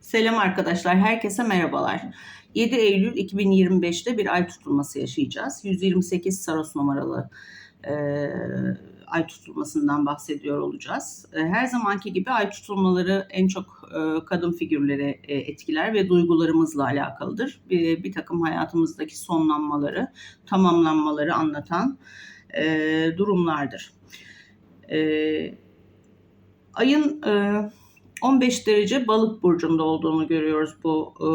Selam arkadaşlar, herkese merhabalar. 7 Eylül 2025'te bir ay tutulması yaşayacağız. 128 Saros numaralı e, ay tutulmasından bahsediyor olacağız. E, her zamanki gibi ay tutulmaları en çok e, kadın figürleri e, etkiler ve duygularımızla alakalıdır. Bir, bir takım hayatımızdaki sonlanmaları, tamamlanmaları anlatan e, durumlardır. E, ayın... E, 15 derece balık burcunda olduğunu görüyoruz bu e,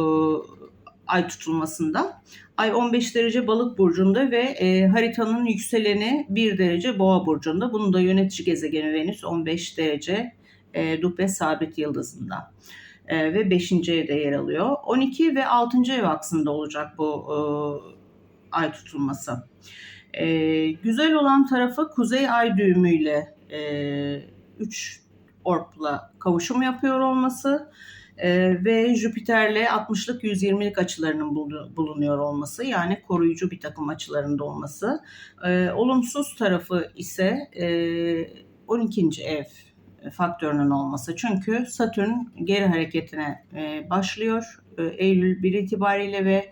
ay tutulmasında. Ay 15 derece balık burcunda ve e, haritanın yükseleni 1 derece boğa burcunda. Bunun da yönetici gezegeni Venüs 15 derece e, Dupe sabit yıldızında. E, ve 5. evde yer alıyor. 12 ve 6. ev aksında olacak bu e, ay tutulması. E, güzel olan tarafı kuzey ay düğümüyle e, 3 Orp'la kavuşum yapıyor olması e, ve Jüpiter'le 60'lık 120'lik açılarının bulunuyor olması yani koruyucu bir takım açılarında olması. E, olumsuz tarafı ise e, 12. ev faktörünün olması. Çünkü Satürn geri hareketine e, başlıyor. E, Eylül 1 itibariyle ve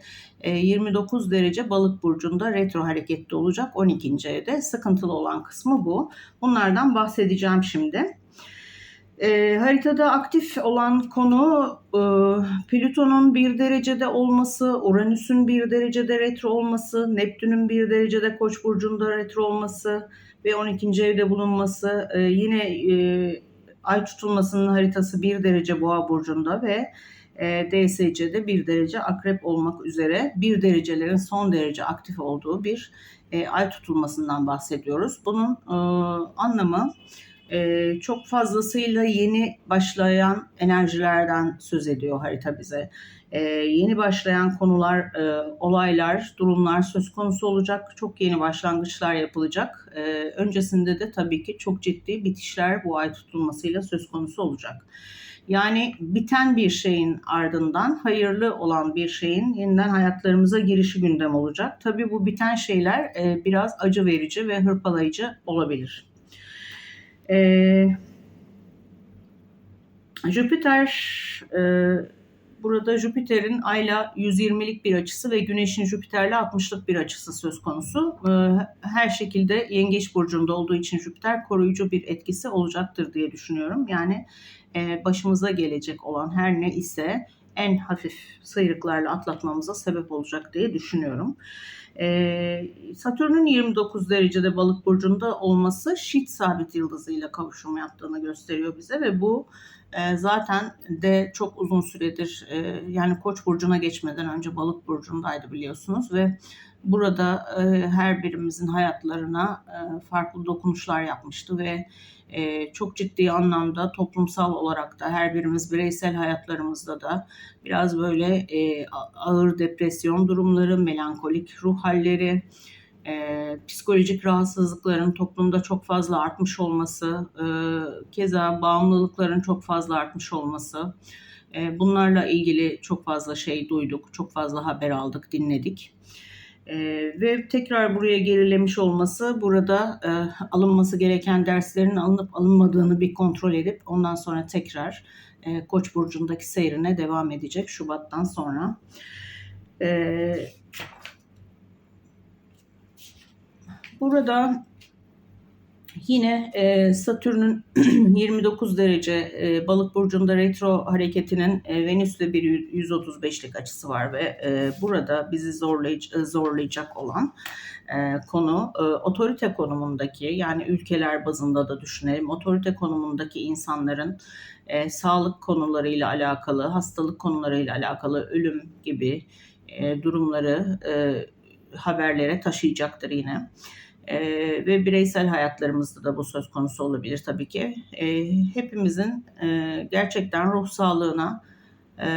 29 e, derece balık burcunda retro hareketli olacak 12. evde. Sıkıntılı olan kısmı bu. Bunlardan bahsedeceğim şimdi. E, haritada aktif olan konu e, Plüton'un bir derecede olması, Uranüs'ün bir derecede retro olması, Neptün'ün bir derecede Koç burcunda retro olması ve 12. evde bulunması. E, yine e, ay tutulmasının haritası bir derece Boğa burcunda ve e, DSC'de bir derece Akrep olmak üzere bir derecelerin son derece aktif olduğu bir e, ay tutulmasından bahsediyoruz. Bunun e, anlamı e, çok fazlasıyla yeni başlayan enerjilerden söz ediyor harita bize. E, yeni başlayan konular, e, olaylar, durumlar söz konusu olacak. Çok yeni başlangıçlar yapılacak. E, öncesinde de tabii ki çok ciddi bitişler bu ay tutulmasıyla söz konusu olacak. Yani biten bir şeyin ardından hayırlı olan bir şeyin yeniden hayatlarımıza girişi gündem olacak. Tabii bu biten şeyler e, biraz acı verici ve hırpalayıcı olabilir. E, Jüpiter e, burada Jüpiter'in Ay'la 120'lik bir açısı ve Güneş'in Jüpiter'le 60'lık bir açısı söz konusu. E, her şekilde Yengeç burcunda olduğu için Jüpiter koruyucu bir etkisi olacaktır diye düşünüyorum. Yani e, başımıza gelecek olan her ne ise en hafif sıyrıklarla atlatmamıza sebep olacak diye düşünüyorum. Ee, Satürn'ün 29 derecede balık burcunda olması şit sabit yıldızıyla kavuşum yaptığını gösteriyor bize ve bu e, zaten de çok uzun süredir e, yani koç burcuna geçmeden önce balık burcundaydı biliyorsunuz ve burada e, her birimizin hayatlarına e, farklı dokunuşlar yapmıştı ve e, çok ciddi anlamda toplumsal olarak da her birimiz bireysel hayatlarımızda da biraz böyle e, ağır depresyon durumları, melankolik ruh halleri, e, psikolojik rahatsızlıkların toplumda çok fazla artmış olması, e, keza bağımlılıkların çok fazla artmış olması, e, bunlarla ilgili çok fazla şey duyduk, çok fazla haber aldık, dinledik. E, ve tekrar buraya gerilemiş olması burada e, alınması gereken derslerin alınıp alınmadığını bir kontrol edip ondan sonra tekrar e, Koç burcundaki seyrine devam edecek Şubat'tan sonra. E, burada Yine e, Satürn'ün 29 derece e, balık burcunda retro hareketinin e, Venüs'le bir 135'lik açısı var ve e, burada bizi zorlayıcı, e, zorlayacak olan e, konu e, otorite konumundaki yani ülkeler bazında da düşünelim otorite konumundaki insanların e, sağlık konularıyla alakalı, hastalık konularıyla alakalı ölüm gibi e, durumları e, haberlere taşıyacaktır yine. E, ve bireysel hayatlarımızda da bu söz konusu olabilir tabii ki. E, hepimizin e, gerçekten ruh sağlığına e,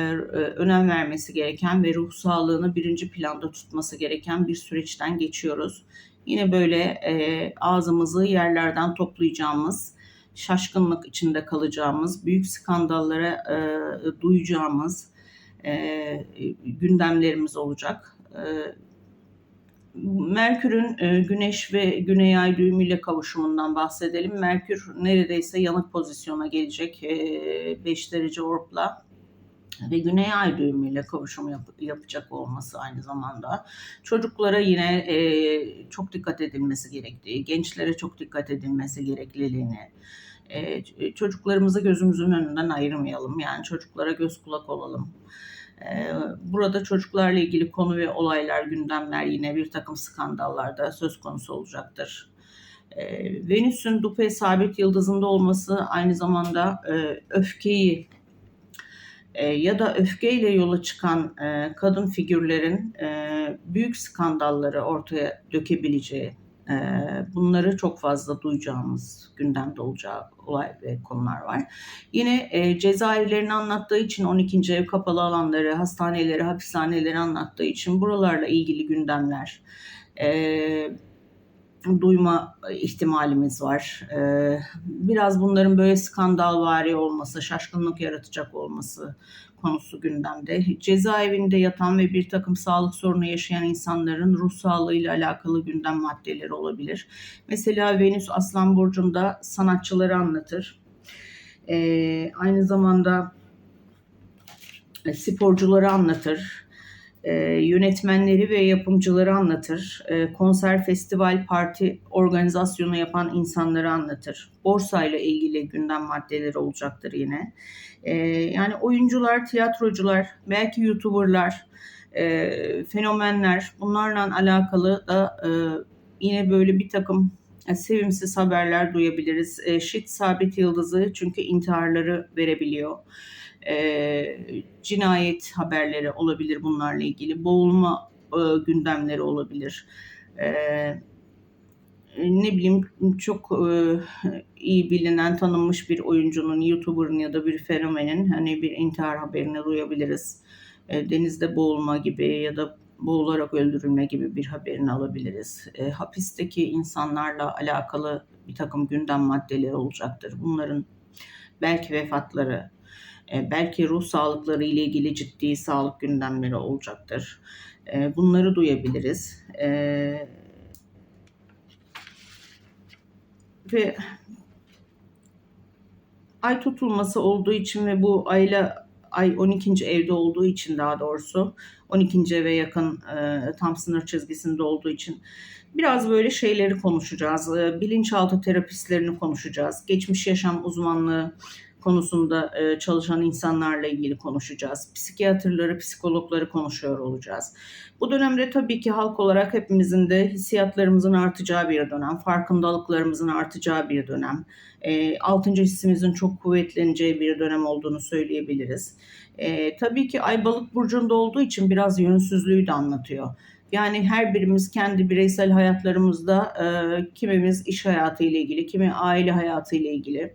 önem vermesi gereken ve ruh sağlığını birinci planda tutması gereken bir süreçten geçiyoruz. Yine böyle e, ağzımızı yerlerden toplayacağımız, şaşkınlık içinde kalacağımız, büyük skandallara e, duyacağımız e, gündemlerimiz olacak. E, Merkür'ün e, Güneş ve Güney Ay düğümüyle kavuşumundan bahsedelim. Merkür neredeyse yanık pozisyona gelecek 5 e, derece orpla. ve Güney Ay düğümüyle kavuşum yap- yapacak olması aynı zamanda çocuklara yine e, çok dikkat edilmesi gerektiği, gençlere çok dikkat edilmesi gerekliliğini, e, çocuklarımızı gözümüzün önünden ayırmayalım. Yani çocuklara göz kulak olalım. E, burada çocuklarla ilgili konu ve olaylar, gündemler yine bir takım skandallarda söz konusu olacaktır. E, Venüs'ün Dupe sabit yıldızında olması aynı zamanda e, öfkeyi e, ya da öfkeyle yola çıkan e, kadın figürlerin büyük skandalları ortaya dökebileceği, bunları çok fazla duyacağımız gündemde olacağı olay ve konular var. Yine e, cezaevlerini anlattığı için 12. ev kapalı alanları, hastaneleri, hapishaneleri anlattığı için buralarla ilgili gündemler, e, duyma ihtimalimiz var. Ee, biraz bunların böyle skandalvari olması, şaşkınlık yaratacak olması konusu gündemde. Cezaevinde yatan ve bir takım sağlık sorunu yaşayan insanların ruh sağlığıyla alakalı gündem maddeleri olabilir. Mesela Venüs Aslan Burcu'nda sanatçıları anlatır. Ee, aynı zamanda sporcuları anlatır e, yönetmenleri ve yapımcıları anlatır. E, konser, festival, parti organizasyonu yapan insanları anlatır. Borsayla ilgili gündem maddeleri olacaktır yine. E, yani oyuncular, tiyatrocular, belki youtuberlar, e, fenomenler bunlarla alakalı da e, yine böyle bir takım e, sevimsiz haberler duyabiliriz. E, şit sabit yıldızı çünkü intiharları verebiliyor e, cinayet haberleri olabilir bunlarla ilgili, boğulma e, gündemleri olabilir. E, ne bileyim çok e, iyi bilinen tanınmış bir oyuncunun, YouTuber'ın ya da bir fenomenin hani bir intihar haberini duyabiliriz. E, denizde boğulma gibi ya da boğularak öldürülme gibi bir haberini alabiliriz. E, hapisteki insanlarla alakalı bir takım gündem maddeleri olacaktır. Bunların belki vefatları, belki ruh sağlıkları ile ilgili ciddi sağlık gündemleri olacaktır. E, bunları duyabiliriz. E, ve ay tutulması olduğu için ve bu ayla ay 12. evde olduğu için daha doğrusu 12. eve yakın tam sınır çizgisinde olduğu için biraz böyle şeyleri konuşacağız. bilinçaltı terapistlerini konuşacağız. Geçmiş yaşam uzmanlığı konusunda e, çalışan insanlarla ilgili konuşacağız. Psikiyatrları, psikologları konuşuyor olacağız. Bu dönemde tabii ki halk olarak hepimizin de hissiyatlarımızın artacağı bir dönem, farkındalıklarımızın artacağı bir dönem, e, altıncı hissimizin çok kuvvetleneceği bir dönem olduğunu söyleyebiliriz. E, tabii ki Ay Balık burcunda olduğu için biraz yönsüzlüğü de anlatıyor. Yani her birimiz kendi bireysel hayatlarımızda e, kimimiz iş hayatı ile ilgili, kimi aile hayatı ile ilgili,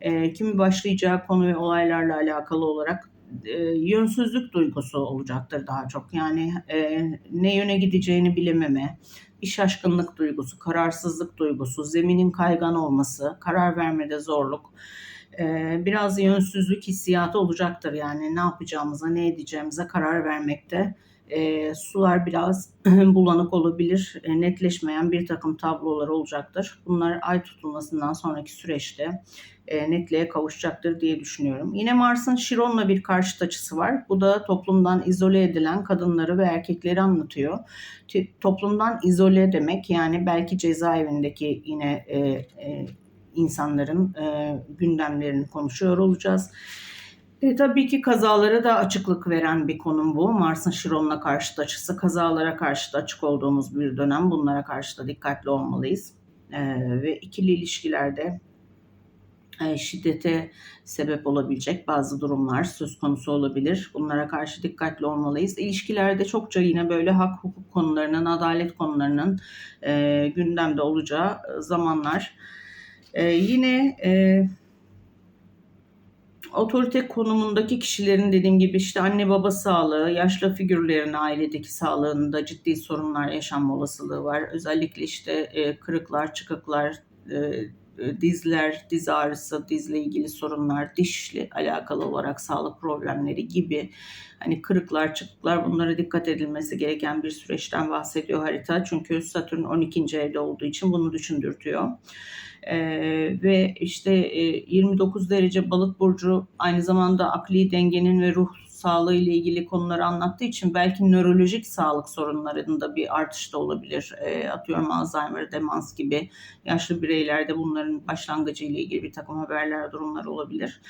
e, kimi başlayacağı konu ve olaylarla alakalı olarak e, yönsüzlük duygusu olacaktır daha çok. Yani e, ne yöne gideceğini bilememe, bir şaşkınlık duygusu, kararsızlık duygusu, zeminin kaygan olması, karar vermede zorluk, e, biraz yönsüzlük hissiyatı olacaktır. Yani ne yapacağımıza, ne edeceğimize karar vermekte e, sular biraz bulanık olabilir, e, netleşmeyen bir takım tablolar olacaktır. Bunlar ay tutulmasından sonraki süreçte e, netliğe kavuşacaktır diye düşünüyorum. Yine Mars'ın Şiron'la bir karşıt açısı var. Bu da toplumdan izole edilen kadınları ve erkekleri anlatıyor. T- toplumdan izole demek yani belki cezaevindeki yine e, e, insanların e, gündemlerini konuşuyor olacağız. E, tabii ki kazalara da açıklık veren bir konum bu. Mars'ın Şiron'la karşıt açısı. Kazalara karşı da açık olduğumuz bir dönem. Bunlara karşı da dikkatli olmalıyız. E, ve ikili ilişkilerde e, şiddete sebep olabilecek bazı durumlar söz konusu olabilir. Bunlara karşı dikkatli olmalıyız. İlişkilerde çokça yine böyle hak hukuk konularının, adalet konularının e, gündemde olacağı zamanlar. E, yine e, otorite konumundaki kişilerin dediğim gibi işte anne baba sağlığı, yaşlı figürlerin ailedeki sağlığında ciddi sorunlar yaşanma olasılığı var. Özellikle işte e, kırıklar, çıkıklar, e, dizler, diz ağrısı, dizle ilgili sorunlar, dişle alakalı olarak sağlık problemleri gibi hani kırıklar, çıkıklar bunlara dikkat edilmesi gereken bir süreçten bahsediyor harita. Çünkü Satürn 12. evde olduğu için bunu düşündürtüyor. Ee, ve işte e, 29 derece balık burcu aynı zamanda akli dengenin ve ruh sağlığı ile ilgili konuları anlattığı için belki nörolojik sağlık sorunlarında bir artış da olabilir. E, atıyorum Alzheimer, demans gibi yaşlı bireylerde bunların başlangıcı ile ilgili bir takım haberler, durumlar olabilir.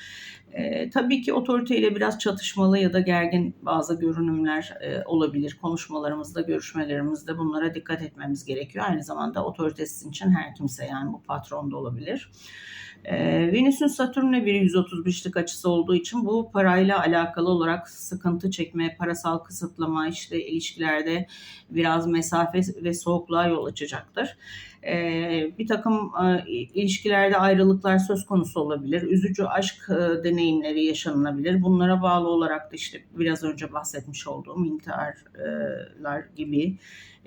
E, tabii ki otoriteyle biraz çatışmalı ya da gergin bazı görünümler e, olabilir. Konuşmalarımızda, görüşmelerimizde bunlara dikkat etmemiz gerekiyor. Aynı zamanda otoritesi için her kimse yani bu patron da olabilir. E, Venüs'ün Satürn'le bir 135'lik açısı olduğu için bu parayla alakalı olarak sıkıntı çekme, parasal kısıtlama, işte ilişkilerde biraz mesafe ve soğukluğa yol açacaktır. E, bir takım e, ilişkilerde ayrılıklar söz konusu olabilir. Üzücü aşk e, deneyimleri yaşanılabilir. Bunlara bağlı olarak da işte biraz önce bahsetmiş olduğum intiharlar gibi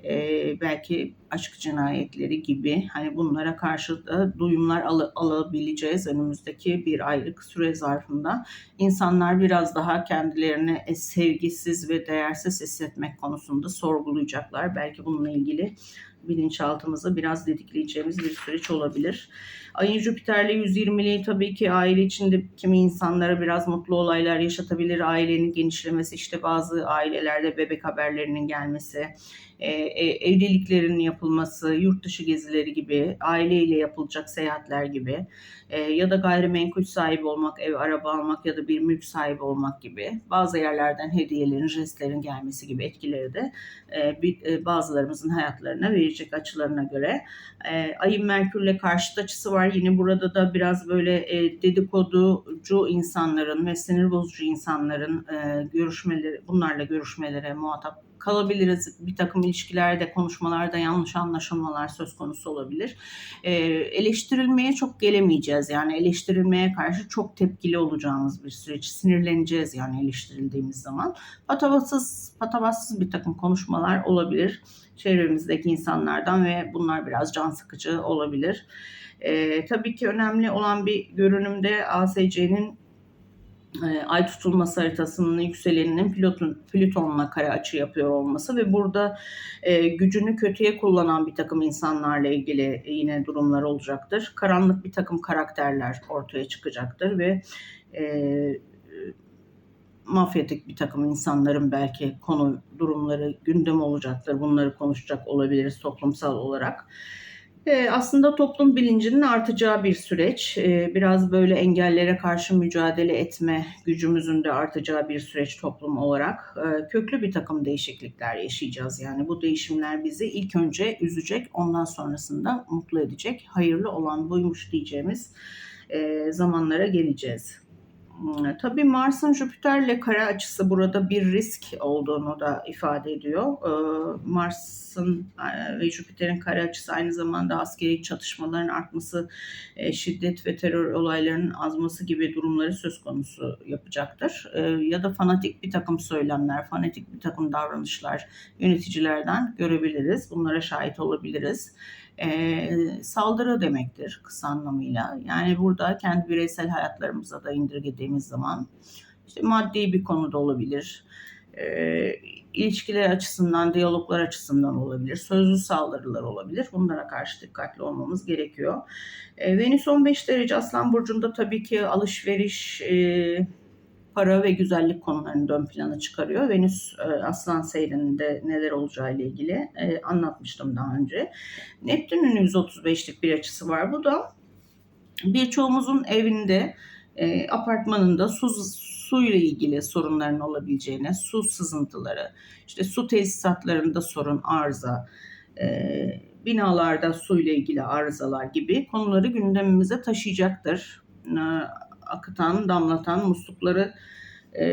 e, belki aşk cinayetleri gibi hani bunlara karşı da duyumlar al- alabileceğiz önümüzdeki bir aylık süre zarfında. İnsanlar biraz daha kendilerini e, sevgisiz ve değersiz hissetmek konusunda sorgulayacaklar. Belki bununla ilgili bilinçaltımızı biraz dedikleyeceğimiz bir süreç olabilir. Ayın Jüpiter'le 120'liği tabii ki aile içinde kimi insanlara biraz mutlu olaylar yaşatabilir. Ailenin genişlemesi, işte bazı ailelerde bebek haberlerinin gelmesi, e, e, evliliklerin yapılması, yurt dışı gezileri gibi, aileyle yapılacak seyahatler gibi e, ya da gayrimenkul sahibi olmak, ev, araba almak ya da bir mülk sahibi olmak gibi bazı yerlerden hediyelerin, jestlerin gelmesi gibi etkileri de bazılarımızın hayatlarına verecek açılarına göre. Ayın Merkür'le karşıt açısı var. Yine burada da biraz böyle e, dedikoducu insanların ve sinir bozucu insanların e, görüşmeleri, bunlarla görüşmelere muhatap kalabiliriz. Bir takım ilişkilerde, konuşmalarda yanlış anlaşılmalar söz konusu olabilir. E, eleştirilmeye çok gelemeyeceğiz. Yani eleştirilmeye karşı çok tepkili olacağımız bir süreç. Sinirleneceğiz yani eleştirildiğimiz zaman. Patavatsız, patavatsız bir takım konuşmalar olabilir çevremizdeki insanlardan ve bunlar biraz can sıkıcı olabilir. E, tabii ki önemli olan bir görünümde ASC'nin e, ay tutulması haritasının yükseleninin Plüton, Plüton'la kare açı yapıyor olması ve burada e, gücünü kötüye kullanan bir takım insanlarla ilgili yine durumlar olacaktır. Karanlık bir takım karakterler ortaya çıkacaktır ve e, mafyatik bir takım insanların belki konu durumları gündem olacaktır. Bunları konuşacak olabiliriz toplumsal olarak. E, aslında toplum bilincinin artacağı bir süreç. E, biraz böyle engellere karşı mücadele etme gücümüzün de artacağı bir süreç toplum olarak. E, köklü bir takım değişiklikler yaşayacağız. Yani bu değişimler bizi ilk önce üzecek, ondan sonrasında mutlu edecek. Hayırlı olan buymuş diyeceğimiz e, zamanlara geleceğiz. Hmm, Tabii Mars'ın Jüpiter'le kare açısı burada bir risk olduğunu da ifade ediyor. Ee, Mars'ın e, ve Jüpiter'in kare açısı aynı zamanda askeri çatışmaların artması, e, şiddet ve terör olaylarının azması gibi durumları söz konusu yapacaktır. Ee, Ya da fanatik bir takım söylemler, fanatik bir takım davranışlar yöneticilerden görebiliriz. Bunlara şahit olabiliriz e, saldırı demektir kısa anlamıyla. Yani burada kendi bireysel hayatlarımıza da indirgediğimiz zaman işte maddi bir konuda olabilir. E, ilişkiler açısından, diyaloglar açısından olabilir. Sözlü saldırılar olabilir. Bunlara karşı dikkatli olmamız gerekiyor. E, Venüs 15 derece Aslan Burcu'nda tabii ki alışveriş, e, para ve güzellik konularını ön plana çıkarıyor. Venüs e, Aslan seyrinde neler olacağı ile ilgili e, anlatmıştım daha önce. Neptün'ün 135'lik bir açısı var. Bu da birçoğumuzun evinde, e, apartmanında su su ile ilgili sorunların olabileceğine, su sızıntıları, işte su tesisatlarında sorun, arıza, binalarda su ile ilgili arızalar gibi konuları gündemimize taşıyacaktır akıtan, damlatan muslukları e,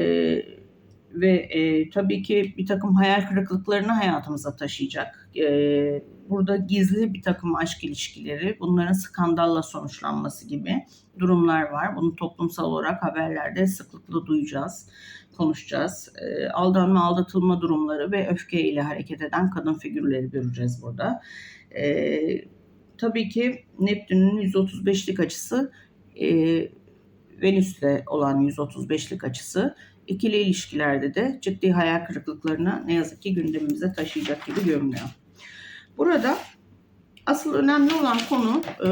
ve e, tabii ki bir takım hayal kırıklıklarını hayatımıza taşıyacak. E, burada gizli bir takım aşk ilişkileri, bunların skandalla sonuçlanması gibi durumlar var. Bunu toplumsal olarak haberlerde sıklıkla duyacağız, konuşacağız. E, aldanma, aldatılma durumları ve öfke ile hareket eden kadın figürleri göreceğiz burada. E, tabii ki Neptün'ün 135'lik açısı e, Venüs'te olan 135'lik açısı ikili ilişkilerde de ciddi hayal kırıklıklarını ne yazık ki gündemimize taşıyacak gibi görünüyor. Burada asıl önemli olan konu e,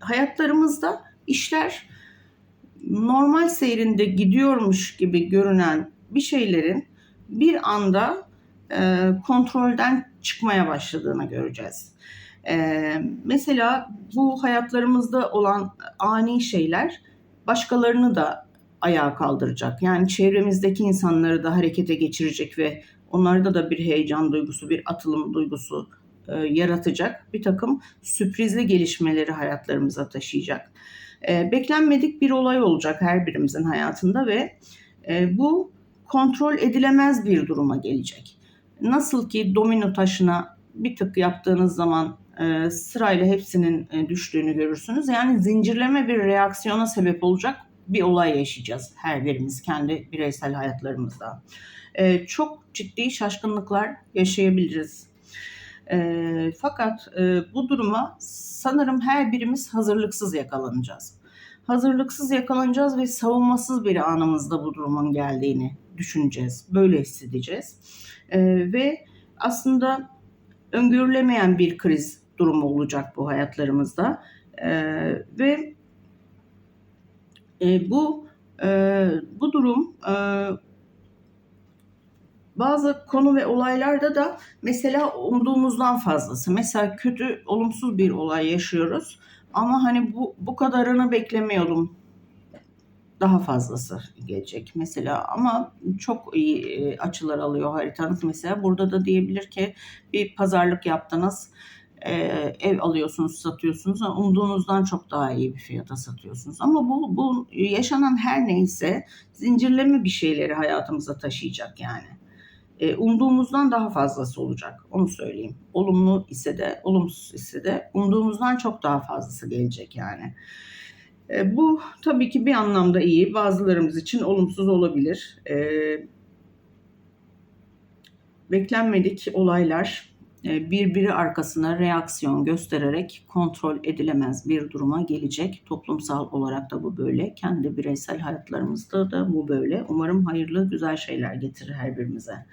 hayatlarımızda işler normal seyrinde gidiyormuş gibi görünen bir şeylerin bir anda e, kontrolden çıkmaya başladığını göreceğiz. E, mesela bu hayatlarımızda olan ani şeyler başkalarını da ayağa kaldıracak. Yani çevremizdeki insanları da harekete geçirecek ve onlarda da bir heyecan duygusu, bir atılım duygusu e, yaratacak bir takım sürprizli gelişmeleri hayatlarımıza taşıyacak. E, beklenmedik bir olay olacak her birimizin hayatında ve e, bu kontrol edilemez bir duruma gelecek. Nasıl ki domino taşına bir tık yaptığınız zaman e, sırayla hepsinin e, düştüğünü görürsünüz. Yani zincirleme bir reaksiyona sebep olacak bir olay yaşayacağız her birimiz kendi bireysel hayatlarımızda. E, çok ciddi şaşkınlıklar yaşayabiliriz. Fakat bu duruma sanırım her birimiz hazırlıksız yakalanacağız. Hazırlıksız yakalanacağız ve savunmasız bir anımızda bu durumun geldiğini düşüneceğiz. Böyle hissedeceğiz. Ve aslında öngörülemeyen bir kriz durumu olacak bu hayatlarımızda. E, ve e, bu e, bu durum e, bazı konu ve olaylarda da mesela umduğumuzdan fazlası. Mesela kötü, olumsuz bir olay yaşıyoruz. Ama hani bu bu kadarını beklemiyordum. Daha fazlası gelecek mesela ama çok iyi e, açılar alıyor haritanız. Mesela burada da diyebilir ki bir pazarlık yaptınız e, ev alıyorsunuz, satıyorsunuz. Umduğunuzdan çok daha iyi bir fiyata satıyorsunuz. Ama bu, bu yaşanan her neyse zincirleme bir şeyleri hayatımıza taşıyacak yani. E, umduğumuzdan daha fazlası olacak. Onu söyleyeyim. Olumlu ise de, olumsuz ise de umduğumuzdan çok daha fazlası gelecek yani. E, bu tabii ki bir anlamda iyi. Bazılarımız için olumsuz olabilir. E, beklenmedik olaylar birbiri arkasına reaksiyon göstererek kontrol edilemez bir duruma gelecek. Toplumsal olarak da bu böyle. Kendi bireysel hayatlarımızda da bu böyle. Umarım hayırlı, güzel şeyler getirir her birimize.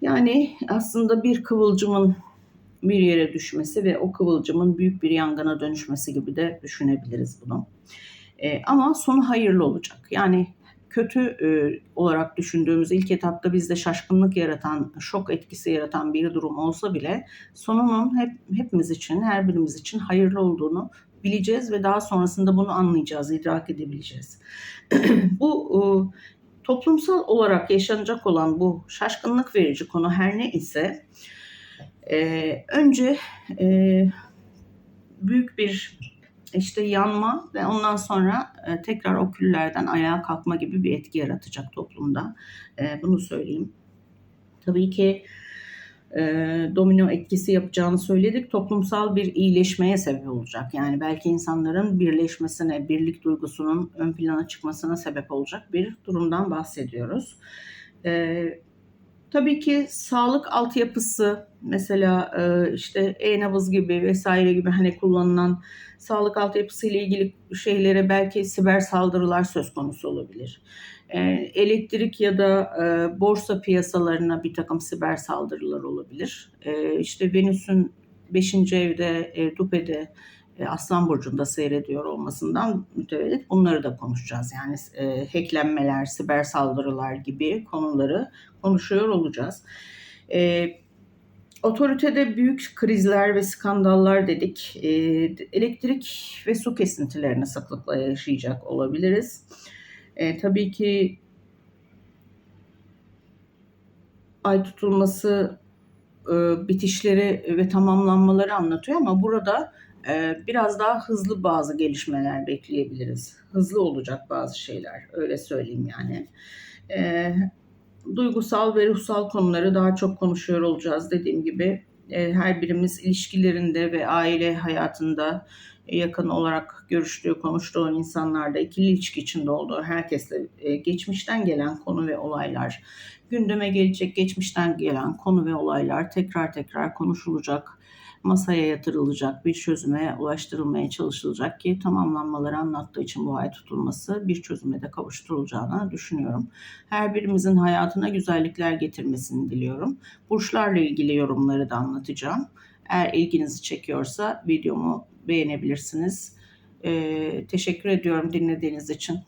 Yani aslında bir kıvılcımın bir yere düşmesi ve o kıvılcımın büyük bir yangına dönüşmesi gibi de düşünebiliriz bunu. E, ama sonu hayırlı olacak. Yani kötü e, olarak düşündüğümüz ilk etapta bizde şaşkınlık yaratan, şok etkisi yaratan bir durum olsa bile sonunun hep hepimiz için, her birimiz için hayırlı olduğunu bileceğiz ve daha sonrasında bunu anlayacağız, idrak edebileceğiz. bu e, toplumsal olarak yaşanacak olan bu şaşkınlık verici konu her ne ise e, önce e, büyük bir işte yanma ve ondan sonra e, tekrar o küllerden ayağa kalkma gibi bir etki yaratacak toplumda. E, bunu söyleyeyim. Tabii ki e, domino etkisi yapacağını söyledik. Toplumsal bir iyileşmeye sebep olacak. Yani belki insanların birleşmesine, birlik duygusunun ön plana çıkmasına sebep olacak bir durumdan bahsediyoruz. Tabii ki sağlık altyapısı mesela işte e-nabız gibi vesaire gibi hani kullanılan sağlık altyapısı ile ilgili şeylere belki siber saldırılar söz konusu olabilir. E, elektrik ya da e, borsa piyasalarına bir takım siber saldırılar olabilir. E, işte Venüs'ün 5. evde, e, Dupe'de e, Aslan Burcu'nda seyrediyor olmasından mütevellit bunları da konuşacağız. Yani e, hacklenmeler, siber saldırılar gibi konuları konuşuyor olacağız. E, Otoritede büyük krizler ve skandallar dedik. E, elektrik ve su kesintilerini sıklıkla yaşayacak olabiliriz. E, tabii ki ay tutulması e, bitişleri ve tamamlanmaları anlatıyor ama burada e, biraz daha hızlı bazı gelişmeler bekleyebiliriz. Hızlı olacak bazı şeyler öyle söyleyeyim yani. E, duygusal ve ruhsal konuları daha çok konuşuyor olacağız dediğim gibi. E, her birimiz ilişkilerinde ve aile hayatında yakın olarak görüştüğü, konuştuğu insanlarda ikili ilişki içinde olduğu herkesle e, geçmişten gelen konu ve olaylar, gündeme gelecek geçmişten gelen konu ve olaylar tekrar tekrar konuşulacak masaya yatırılacak, bir çözüme ulaştırılmaya çalışılacak ki tamamlanmaları anlattığı için bu ay tutulması bir çözüme de kavuşturulacağını düşünüyorum. Her birimizin hayatına güzellikler getirmesini diliyorum. Burçlarla ilgili yorumları da anlatacağım. Eğer ilginizi çekiyorsa videomu beğenebilirsiniz. E, teşekkür ediyorum dinlediğiniz için.